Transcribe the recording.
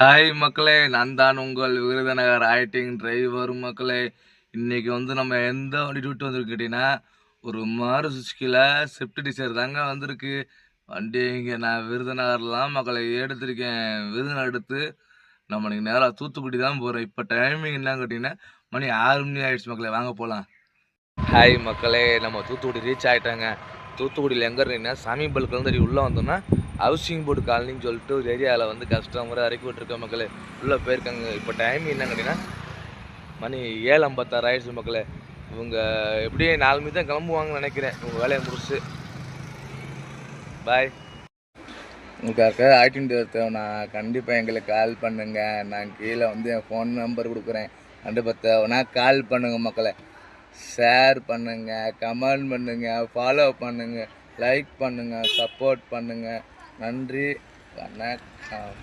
Hi மக்களே. நான் தான் உங்கள் விருதுநகர் ஐட்டிங் டிரைவர் மக்களே. இன்னைக்கு வந்து நம்ம எந்த வண்டி விட்டு வந்திருக்கு கேட்டிங்கன்னா ஒரு மாறு சுச்சுக்கியில் ஸ்விஃப்ட் டிசைர் தாங்க வந்திருக்கு. வண்டி இங்கே நான் விருதுநகர்லாம் மக்களை எடுத்திருக்கேன். விருதுநகர் எடுத்து நம்ம இன்னைக்கு நேராக தூத்துக்குடி தான் போகிறோம் இப்போ டைமிங் என்னன்னு கேட்டிங்கன்னா மணி ஆறு மணி ஆகிடுச்சு மக்களே. வாங்க போகலாம் ஹாய் மக்களே. நம்ம தூத்துக்குடி ரீச் ஆகிட்டாங்க தூத்துக்குடியில் எங்கே இருக்கீங்கன்னா சாமி பல்குலேருந்து உள்ளே வந்தோம்னா ஹவுசிங் போர்டு காலனின்னு சொல்லிட்டு ஒரு ஏரியாவில் வந்து கஸ்டமரை இறக்கி விட்டுருக்க மக்களே. உள்ளே போயிருக்காங்க. இப்போ டைம் என்ன கேட்டிங்கன்னா மணி ஏழு ஐம்பத்தாறு ஆயிடுச்சு மக்களே. இவங்க எப்படியும் நாலு மணி தான் கிளம்புவாங்கன்னு நினைக்கிறேன். இவங்க வேலையை முடிச்சு. பாய் உங்களுக்கு ஐடின் நான் கண்டிப்பாக எங்களுக்கு கால் பண்ணுங்கள் நான் கீழே வந்து என் ஃபோன் நம்பர் கொடுக்குறேன். கண்டிப்பாக தேவைன்னா கால் பண்ணுங்கள் மக்களை. ஷேர் பண்ணுங்கள் கமெண்ட் பண்ணுங்கள் ஃபாலோ பண்ணுங்கள் லைக் பண்ணுங்கள் சப்போர்ட் பண்ணுங்கள் நன்றி வணக்கம்.